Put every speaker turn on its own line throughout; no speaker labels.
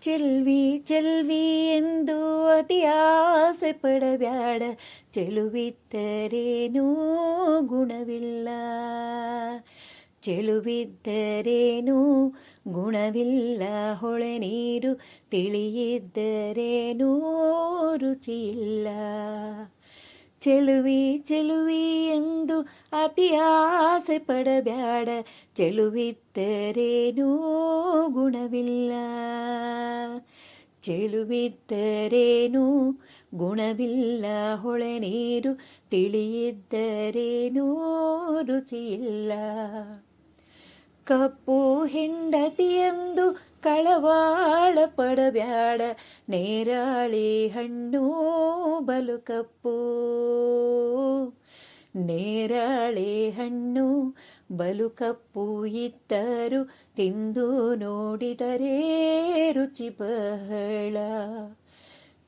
ಚೆಲ್ವಿ ಚೆಲ್ವಿ ಎಂದು ಅತಿ ಆಸೆ ಪಡಬ್ಯಾಡ ಚೆಲುವಿದ್ದರೇನೂ ಗುಣವಿಲ್ಲ. ಚೆಲುವಿದ್ದರೇನೂ ಗುಣವಿಲ್ಲ. ಹೊಳೆ ನೀರು ತಿಳಿಯಿದ್ದರೇನೂ ರುಚಿಯಿಲ್ಲ. ಚೆಲುವಿ ಚೆಲುವಿ ಎಂದು ಅತಿ ಆಸೆ ಪಡಬ್ಯಾಡ ಚೆಲುವಿದ್ದರೇನೂ ಗುಣವಿಲ್ಲ. ಚೆಲುವಿದ್ದರೇನೂ ಗುಣವಿಲ್ಲ ಹೊಳೆ ನೀರು ತಿಳಿಯಿದ್ದರೇನೂ ರುಚಿಯಿಲ್ಲ. ಕಪ್ಪು ಹೆಂಡತಿಯೆಂದು ಕಳವಾಳ ಪಡಬ್ಯಾಡ, ನೇರಾಳಿ ಹಣ್ಣು ಬಲು ಕಪ್ಪು. ನೇರಾಳಿ ಹಣ್ಣು ಬಲು ಕಪ್ಪು ತಿಂದು ನೋಡಿದರೆ ರುಚಿ ಬಹಳ.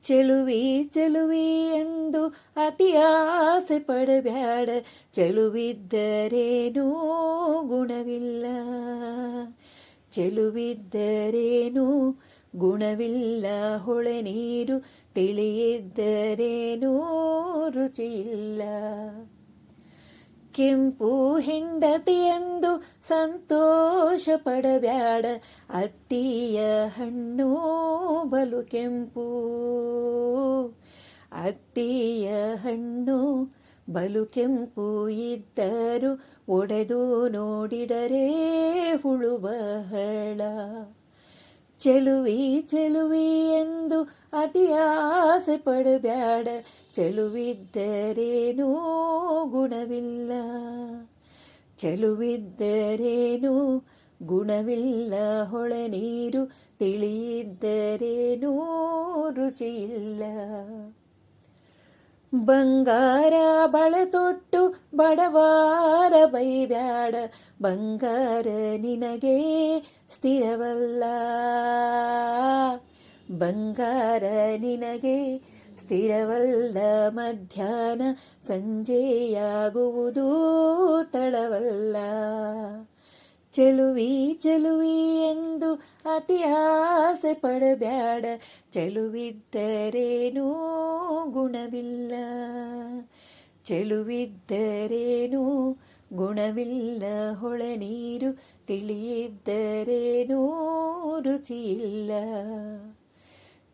ಚೆಲುವಿ ಚೆಲುವಿ ಎಂದು ಅತಿ ಆಸೆ ಪಡಬ್ಯಾಡ. ಚೆಲುವಿದ್ದರೇನೂ ಗುಣವಿಲ್ಲ. ಚೆಲುವಿದ್ದರೇನೂ ಗುಣವಿಲ್ಲ. ಹೊಳೆ ನೀರು ತಿಳಿಯಿದ್ದರೇನೂ ರುಚಿಯಿಲ್ಲ. ಕೆಂಪು ಹೆಂಡತಿಯೆಂದು ಸಂತೋಷ ಪಡಬ್ಯಾಡ ಅತ್ತಿಯ ಹಣ್ಣು ಬಲು ಕೆಂಪು. ಅತ್ತಿಯ ಹಣ್ಣು ಬಲು ಕೆಂಪು ಇದ್ದರು ಒಡೆದು ನೋಡಿದರೆ ಹುಳು ಬಹಳ. ಚೆಲುವಿ ಚೆಲುವಿ ಎಂದು ಅತಿ ಆಸೆ ಪಡಬ್ಯಾಡ. ಚೆಲುವಿದ್ದರೇನೂ ಗುಣವಿಲ್ಲ. ಚೆಲುವಿದ್ದರೇನೂ ಗುಣವಿಲ್ಲ. ಹೊಳೆ ನೀರು ತಿಳಿಯಿದ್ದರೇನೂ ರುಚಿಯಿಲ್ಲ. ಬಂಗಾರ ಬಳೆ ತೊಟ್ಟು ಬಡವಾರ ಬೈಬ್ಯಾಡ ಬಂಗಾರ ನಿನಗೆ ಸ್ಥಿರವಲ್ಲ. ಬಂಗಾರ ನಿನಗೆ ಸ್ಥಿರವಲ್ಲ ಮಧ್ಯಾಹ್ನ ಸಂಜೆಯಾಗುವುದು ತಡವಲ್ಲ. ಚೆಲುವಿ ಚೆಲುವಿ ಎಂದು ಅತಿ ಆಸೆ ಪಡಬ್ಯಾಡ ಚೆಲುವಿದ್ದರೇನೂ ಗುಣವಿಲ್ಲ ಚೆಲುವಿದ್ದರೇನೂ ಗುಣವಿಲ್ಲ ಹೊಳೆ ನೀರು ತಿಳಿಯಿದ್ದರೇನೂ ರುಚಿಯಿಲ್ಲ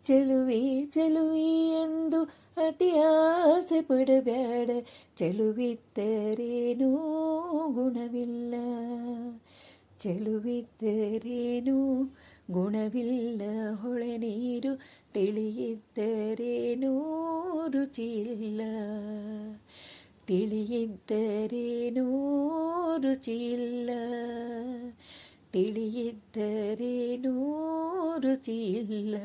ಚೆಲುವಿ ಚೆಲುವಿ ಎಂದು ಅತಿ ಆಸೆ ಪಡಬ್ಯಾಡ ಚೆಲುವಿದ್ದರೇನೂ ಗುಣವಿಲ್ಲ ಚೆಲುವಿದ್ದರೇನೂ ಗುಣವಿಲ್ಲ ಹೊಳೆ ನೀರು ತಿಳಿಯಿದ್ದರೇನೂ ರುಚಿಯಿಲ್ಲ ತಿಳಿಯಿದ್ದರೇನೂ ರುಚಿಯಿಲ್ಲ ತಿಳಿಯಿದ್ದರೇನೂ ರುಚಿಯಿಲ್ಲ